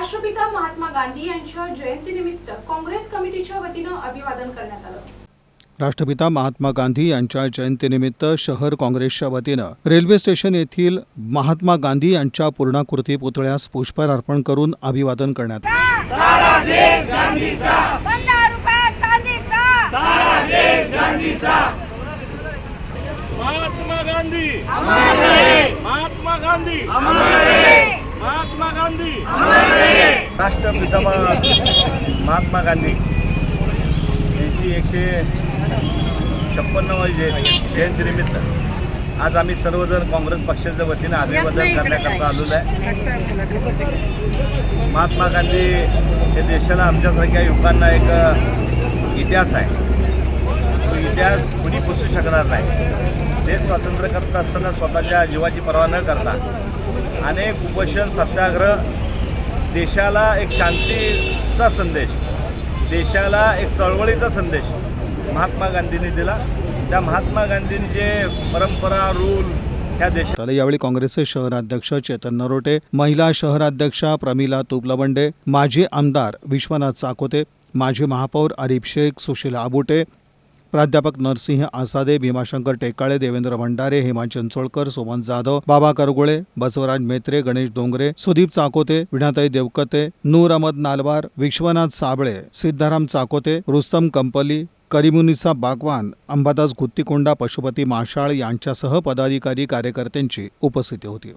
राष्ट्रपिता महात्मा गांधी यांच्या जयंतीनिमित्त काँग्रेस कमिटीच्या वतीनं अभिवादन करण्यात आलं. राष्ट्रपिता महात्मा गांधी यांच्या जयंतीनिमित्त शहर काँग्रेसच्या वतीनं रेल्वे स्टेशन येथील महात्मा गांधी यांच्या पूर्णाकृती पुतळ्यास पुष्पहार अर्पण करून अभिवादन करण्यात महात्मा गांधी. महात्मा गांधी. राष्ट्रपिता महात्मा गांधी यांची एकशे छप्पन्नवी जय जयंतीनिमित्त आज आम्ही सर्वजण काँग्रेस पक्षाच्या वतीनं अभिवादन करण्याकरता आलेलो आहे. महात्मा गांधी हे देशाला आमच्यासारख्या युवकांना एक इतिहास आहे. तो इतिहास कुणी पुसू शकणार नाही. देश स्वातंत्र्य करत असताना स्वतःच्या जीवाची पर्वा न करता अनेक उपोषण सत्याग्रह देशाला एक शांतीचा संदेश देशाला एक चळवळीचा संदेश महात्मा गांधींनी दिला. त्या महात्मा गांधींनी जे परंपरा रूल ह्या देशात यावेळी काँग्रेसचे शहराध्यक्ष चेतन नरोटे महिला शहराध्यक्षा प्रमिला तुपलबंडे माजी आमदार विश्वनाथ चाकोते माजी महापौर आरिफ शेख सुशील आबुटे प्राध्यापक नरसिंह आसादे भीमाशंकर टेकाळे देवेंद्र भंडारे हेमा चिंचोळकर सोमन जाधव बाबा करगुळे बसवराज मेत्रे गणेश डोंगरे सुदीप चाकोते विणाताई देवकते नूर अहमद नालवार विश्वनाथ साबळे सिद्धाराम चाकोते रुस्तम कंपली करीमुनिसा बागवान अंबादास गुत्तीकोंडा पशुपती माशाळ यांच्यासह पदाधिकारी कार्यकर्त्यांची उपस्थिती होती.